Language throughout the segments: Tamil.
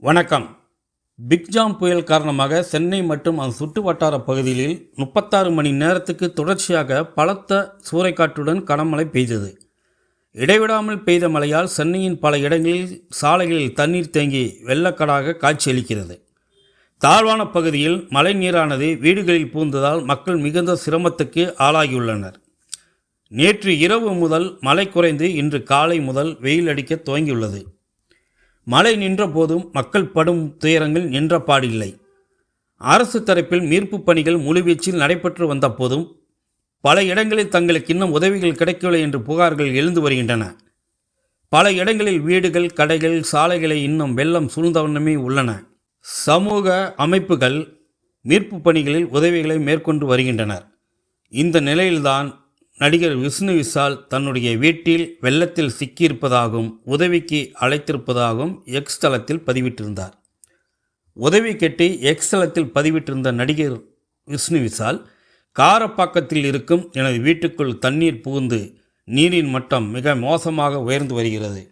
வணக்கம். பிக்ஜாம் புயல் காரணமாக சென்னை மற்றும் அதன் சுற்று வட்டார பகுதிகளில் முப்பத்தாறு மணி நேரத்துக்கு தொடர்ச்சியாக பலத்த சூறைக்காற்றுடன் கனமழை பெய்தது. இடைவிடாமல் பெய்த மழையால் சென்னையின் பல இடங்களில் சாலைகளில் தண்ணீர் தேங்கி வெள்ளக்கடாக காட்சியளிக்கிறது. தாழ்வான பகுதியில் மழை நீரானது வீடுகளில் பூந்ததால் மக்கள் மிகுந்த சிரமத்துக்கு ஆளாகியுள்ளனர். நேற்று இரவு முதல் மழை குறைந்து இன்று காலை முதல் வெயில் அடிக்க துவங்கியுள்ளது. மழை நின்ற போதும் மக்கள் படும் துயரங்கள் நின்ற பாடில்லை. அரசு தரப்பில் மீட்புப் பணிகள் முழுவீச்சில் நடைபெற்று வந்த போதும் பல இடங்களில் தங்களுக்கு இன்னும் உதவிகள் கிடைக்கவில்லை என்று புகார்கள் எழுந்து வருகின்றன. பல இடங்களில் வீடுகள் கடைகள் சாலைகளை இன்னும் வெள்ளம் சூழ்ந்தவண்ணமே உள்ளன. சமூக அமைப்புகள் மீட்புப் பணிகளில் உதவிகளை மேற்கொண்டு வருகின்றனர். இந்த நிலையில்தான் நடிகர் விஷ்ணு விஷால் தன்னுடைய வீட்டில் வெள்ளத்தில் சிக்கியிருப்பதாகவும் உதவிக்கு அழைத்திருப்பதாகவும் எக்ஸ் தளத்தில் பதிவிட்டிருந்தார். உதவி கேட்டு எக்ஸ் தளத்தில் பதிவிட்டிருந்த நடிகர் விஷ்ணு விஷால் காரப்பாக்கத்தில் இருக்கும் எனது வீட்டுக்குள் தண்ணீர் புகுந்து நீரின் மட்டம் மிக மோசமாக உயர்ந்து வருகிறது.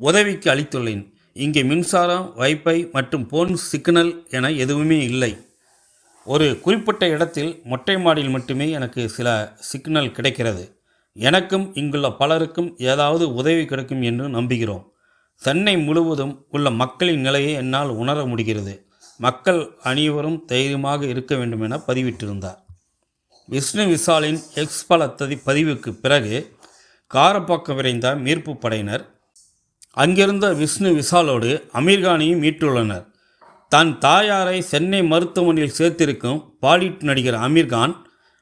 உதவிக்கு அளித்துள்ளேன். இங்கே மின்சாரம் வைஃபை மற்றும் போன் சிக்னல் என எதுவுமே இல்லை. ஒரு குறிப்பிட்ட இடத்தில் மொட்டை மாடியில் மட்டுமே எனக்கு சில சிக்னல் கிடைக்கிறது. எனக்கும் இங்குள்ள பலருக்கும் ஏதாவது உதவி கிடைக்கும் என்று நம்புகிறோம். சென்னை முழுவதும் உள்ள மக்களின் நிலையை என்னால் உணர முடிகிறது. மக்கள் அனைவரும் தைரியமாக இருக்க வேண்டும் என பதிவிட்டிருந்தார். விஷ்ணு விஷாலின் எக்ஸ் பலத்ததி பதிவுக்கு பிறகு காரப்பாக்கம் விரைந்த மீட்பு படையினர் அங்கிருந்த விஷ்ணு விஷாலோடு அமீர்கானையும் மீட்டுள்ளனர். தன் தாயாரை சென்னை மருத்துவமனையில் சேர்த்திருக்கும் பாலிவுட் நடிகர் அமீர்கான்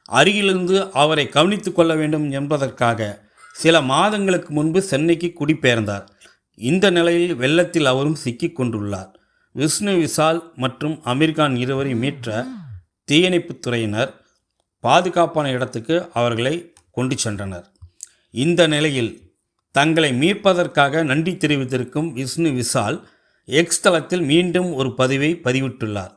அருகிலிருந்து அவரை கவனித்து கொள்ள வேண்டும் என்பதற்காக சில மாதங்களுக்கு முன்பு சென்னைக்கு குடிபெயர்ந்தார். இந்த நிலையில் வெள்ளத்தில் அவரும் சிக்கிக் கொண்டுள்ளார். விஷ்ணு விஷால் மற்றும் அமீர்கான் இருவரை மீற்ற தீயணைப்புத் துறையினர் பாதுகாப்பான இடத்துக்கு அவர்களை கொண்டு சென்றனர். இந்த நிலையில் தங்களை மீட்பதற்காக நன்றி தெரிவித்திருக்கும் விஷ்ணு விஷால் எக்ஸ் தளத்தில் மீண்டும் ஒரு பதிவை பதிவிட்டுள்ளார்.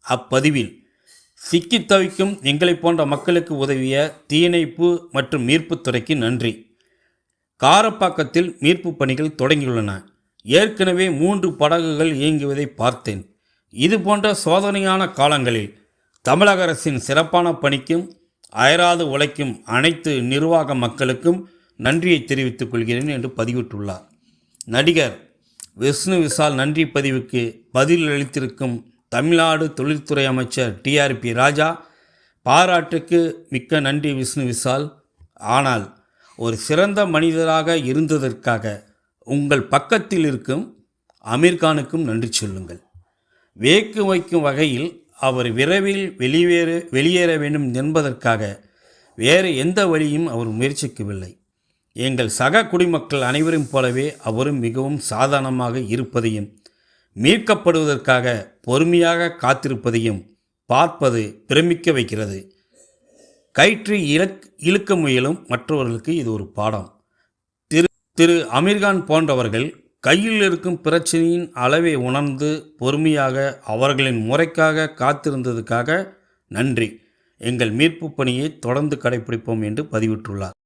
அப்பதிவில் சிக்கித் தவிக்கும் எங்களைப் போன்ற மக்களுக்கு உதவிய தீயணைப்பு மற்றும் மீட்புத் துறைக்கு நன்றி. காரப்பாக்கத்தில் மீட்பு பணிகள் தொடங்கியுள்ளன. ஏற்கனவே மூன்று படகுகள் இயங்குவதை பார்த்தேன். இது போன்ற சோதனையான காலங்களில் தமிழக அரசின் சிறப்பான பணிக்கும் அயராது உழைக்கும் அனைத்து நிர்வாக மக்களுக்கும் நன்றியை தெரிவித்துக் கொள்கிறேன் என்று பதிவிட்டுள்ளார். நடிகர் விஷ்ணு விஷால் நன்றி பதிவுக்கு பதில் அளித்திருக்கும் தமிழ்நாடு தொழில்துறை அமைச்சர் டிஆர்பி ராஜா பாராட்டுக்கு மிக்க நன்றி விஷ்ணு விஷால் ஆனால் ஒரு சிறந்த மனிதராக இருந்ததற்காக உங்கள் பக்கத்தில் இருக்கும் அமீர்கானுக்கும் நன்றி சொல்லுங்கள். வேக்கு வைக்கும் வகையில் அவர் விரைவில் வெளியேற வெளியேற வேண்டும் என்பதற்காக வேறு எந்த வழியும் அவர் முயற்சிக்கவில்லை. எங்கள் சக குடிமக்கள் அனைவரும் போலவே அவரும் மிகவும் சாதாரணமாக இருப்பதையும் மீட்கப்படுவதற்காக பொறுமையாக காத்திருப்பதையும் பார்ப்பது பிரமிக்க வைக்கிறது. கயிற்று இலக் இழுக்க முயலும் மற்றவர்களுக்கு இது ஒரு பாடம். திரு திரு அமீர்கான் போன்றவர்கள் கையில் இருக்கும் பிரச்சனையின் அளவை உணர்ந்து பொறுமையாக அவர்களின் முறைக்காக காத்திருந்ததுக்காக நன்றி. எங்கள் மீட்பு பணியை தொடர்ந்து கடைபிடிப்போம் என்று பதிவிட்டுள்ளார்.